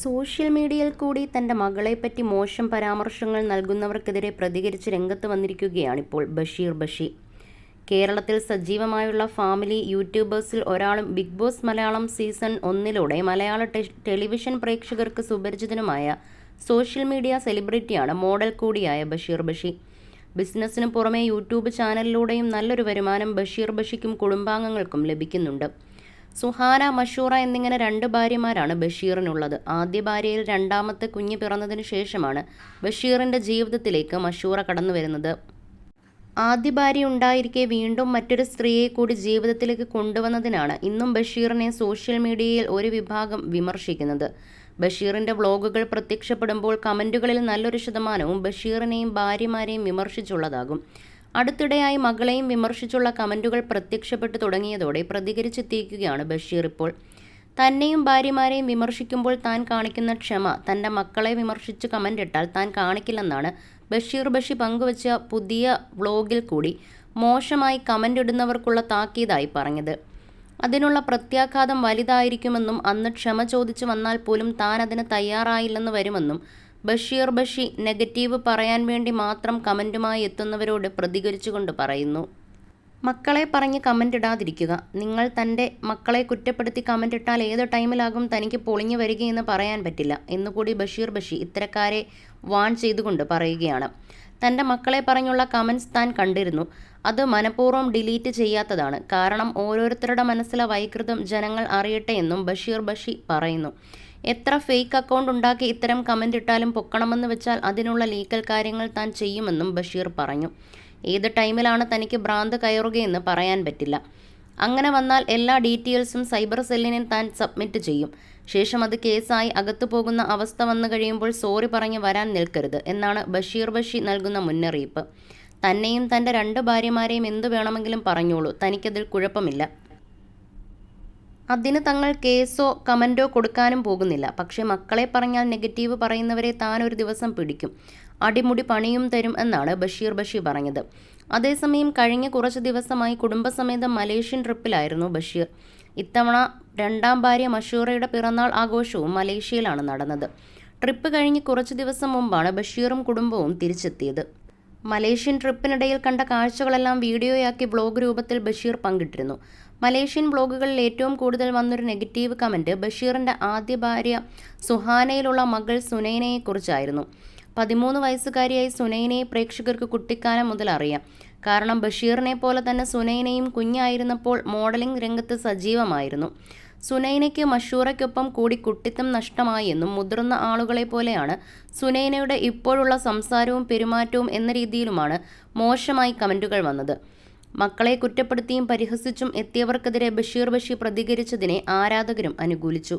Social മീഡിയയിൽ കൂടി തന്റെ മകളെപ്പറ്റി മോശം പരാമർശങ്ങൾ നൽകുന്നവർക്കെതിരെ പ്രതികരിച്ച് രംഗത്ത് വന്നിരിക്കുകയാണിപ്പോൾ ബഷീർ ബഷി. കേരളത്തിൽ സജീവമായുള്ള ഫാമിലി യൂട്യൂബേഴ്സിൽ ഒരാളും ബിഗ് ബോസ് മലയാളം സീസൺ ഒന്നിലൂടെ മലയാള ടെലിവിഷൻ പ്രേക്ഷകർക്ക് സുപരിചിതനുമായ സോഷ്യൽ മീഡിയ സെലിബ്രിറ്റിയാണ് മോഡൽ കൂടിയായ ബഷീർ ബഷി. ബിസിനസ്സിന് പുറമെ യൂട്യൂബ് ചാനലിലൂടെയും നല്ലൊരു വരുമാനം ബഷീർ ബഷിക്കും കുടുംബാംഗങ്ങൾക്കും ലഭിക്കുന്നുണ്ട്. സുഹാന മഷൂറ എന്നിങ്ങനെ രണ്ട് ഭാര്യമാരാണ് ബഷീറിനുള്ളത്. ആദ്യ ഭാര്യയിൽ രണ്ടാമത്തെ കുഞ്ഞ് പിറന്നതിന് ശേഷമാണ് ബഷീറിന്റെ ജീവിതത്തിലേക്ക് മഷൂറ കടന്നു വരുന്നത്. ആദ്യ ഭാര്യ ഉണ്ടായിരിക്കെ വീണ്ടും മറ്റൊരു സ്ത്രീയെ കൂടി ജീവിതത്തിലേക്ക് കൊണ്ടുവന്നതിനാണ് ഇന്നും ബഷീറിനെ സോഷ്യൽ മീഡിയയിൽ ഒരു വിഭാഗം വിമർശിക്കുന്നത്. ബഷീറിന്റെ വ്ളോഗുകൾ പ്രത്യക്ഷപ്പെടുമ്പോൾ കമന്റുകളിൽ നല്ലൊരു ശതമാനവും ബഷീറിനെയും ഭാര്യമാരെയും വിമർശിച്ചുള്ളതാകും. അടുത്തിടെയായി മകളെയും വിമർശിച്ചുള്ള കമന്റുകൾ പ്രത്യക്ഷപ്പെട്ടു തുടങ്ങിയതോടെ പ്രതികരിച്ചെത്തിയിരിക്കുകയാണ് ബഷീർ ഇപ്പോൾ. തന്നെയും ഭാര്യമാരെയും വിമർശിക്കുമ്പോൾ താൻ കാണിക്കുന്ന ക്ഷമ തന്റെ മക്കളെ വിമർശിച്ച് കമന്റ് ഇട്ടാൽ താൻ കാണിക്കില്ലെന്നാണ് ബഷീർ ബഷി പങ്കുവച്ച പുതിയ വ്ളോഗിൽ കൂടി മോശമായി കമന്റ് ഇടുന്നവർക്കുള്ള താക്കീതായി പറഞ്ഞത്. അതിനുള്ള പ്രത്യാഘാതം വലുതായിരിക്കുമെന്നും അന്ന് ക്ഷമ ചോദിച്ചു വന്നാൽ പോലും താൻ അതിന് തയ്യാറായില്ലെന്ന് വരുമെന്നും ബഷീർ ബഷി നെഗറ്റീവ് പറയാൻ വേണ്ടി മാത്രം കമന്റുമായി എത്തുന്നവരോട് പ്രതികരിച്ചുകൊണ്ട് പറയുന്നു. മക്കളെ പറഞ്ഞ് കമന്റ് ഇടാതിരിക്കുക. നിങ്ങൾ തന്റെ മക്കളെ കുറ്റപ്പെടുത്തി കമന്റ് ഇട്ടാൽ ഏത് ടൈമിലാകും തനിക്ക് പൊളിഞ്ഞു വരികയെന്ന് പറയാൻ പറ്റില്ല എന്നുകൂടി ബഷീർ ബഷി ഇത്തരക്കാരെ വാൺ ചെയ്തുകൊണ്ട് പറയുകയാണ്. തന്റെ മക്കളെ പറഞ്ഞുള്ള കമൻസ് താൻ കണ്ടിരുന്നു. അത് മനഃപൂർവം ഡിലീറ്റ് ചെയ്യാത്തതാണ്. കാരണം ഓരോരുത്തരുടെ മനസ്സിലെ വൈകൃതം ജനങ്ങൾ അറിയട്ടെ എന്നും ബഷീർ ബഷി പറയുന്നു. എത്ര ഫേക്ക് അക്കൗണ്ട് ഉണ്ടാക്കി ഇത്തരം കമന്റ് ഇട്ടാലും പൊക്കണമെന്ന് വെച്ചാൽ അതിനുള്ള ലീഗൽ കാര്യങ്ങൾ താൻ ചെയ്യുമെന്നും ബഷീർ പറഞ്ഞു. ഏത് ടൈമിലാണ് തനിക്ക് ഭ്രാന്ത് കയറുകയെന്ന് പറയാൻ പറ്റില്ല. അങ്ങനെ വന്നാൽ എല്ലാ ഡീറ്റെയിൽസും സൈബർ സെല്ലിനെ താൻ സബ്മിറ്റ് ചെയ്യും. ശേഷം അത് കേസായി അകത്തു പോകുന്ന അവസ്ഥ വന്നു കഴിയുമ്പോൾ സോറി പറഞ്ഞ് വരാൻ നിൽക്കരുത് എന്നാണ് ബഷീർ ബഷി നൽകുന്ന മുന്നറിയിപ്പ്. തന്നെയും തന്റെ രണ്ട് ഭാര്യമാരെയും എന്തു വേണമെങ്കിലും പറഞ്ഞോളൂ തനിക്കതിൽ കുഴപ്പമില്ല. അതിന് തങ്ങൾ കേസോ കമന്റോ കൊടുക്കാനും പോകുന്നില്ല. പക്ഷേ മക്കളെ പറഞ്ഞാൽ നെഗറ്റീവ് പറയുന്നവരെ താൻ ഒരു ദിവസം പിടിക്കും. അടിമുടി പണിയും തരും എന്നാണ് ബഷീർ ബഷി പറഞ്ഞത്. അതേസമയം കഴിഞ്ഞ കുറച്ച് ദിവസമായി കുടുംബസമേതം മലേഷ്യൻ ട്രിപ്പിലായിരുന്നു ബഷീർ. ഇത്തവണ രണ്ടാം ഭാര്യ മഷൂറയുടെ പിറന്നാൾ ആഘോഷവും മലേഷ്യയിലാണ് നടന്നത്. ട്രിപ്പ് കഴിഞ്ഞ് കുറച്ച് ദിവസം മുമ്പാണ് ബഷീറും കുടുംബവും തിരിച്ചെത്തിയത്. മലേഷ്യൻ ട്രിപ്പിനിടയിൽ കണ്ട കാഴ്ചകളെല്ലാം വീഡിയോയാക്കി ബ്ലോഗ് രൂപത്തിൽ ബഷീർ പങ്കിട്ടിരുന്നു. മലേഷ്യൻ ബ്ലോഗുകളിൽ ഏറ്റവും കൂടുതൽ വന്നൊരു നെഗറ്റീവ് കമന്റ് ബഷീറിന്റെ ആദ്യ ഭാര്യ സുഹാനയിലുള്ള മകൾ സുനൈനയെക്കുറിച്ചായിരുന്നു. പതിമൂന്ന് വയസ്സുകാരിയായി സുനൈനയെ പ്രേക്ഷകർക്ക് കുട്ടിക്കാലം മുതൽ അറിയാം. കാരണം ബഷീറിനെ പോലെ തന്നെ സുനൈനയും കുഞ്ഞായിരുന്നപ്പോൾ മോഡലിംഗ് രംഗത്ത് സജീവമായിരുന്നു. സുനൈനയ്ക്ക് മഷൂറയ്ക്കൊപ്പം കൂടി കുട്ടിത്തം നഷ്ടമായി എന്നും മുതിർന്ന ആളുകളെ പോലെയാണ് സുനൈനയുടെ ഇപ്പോഴുള്ള സംസാരവും പെരുമാറ്റവും എന്ന രീതിയിലുമാണ് മോശമായി കമന്റുകൾ വന്നത്. മക്കളെ കുറ്റപ്പെടുത്തിയും പരിഹസിച്ചും എത്തിയവർക്കെതിരെ ബഷീർ ബഷി പ്രതികരിച്ചതിനെ ആരാധകരും അനുകൂലിച്ചു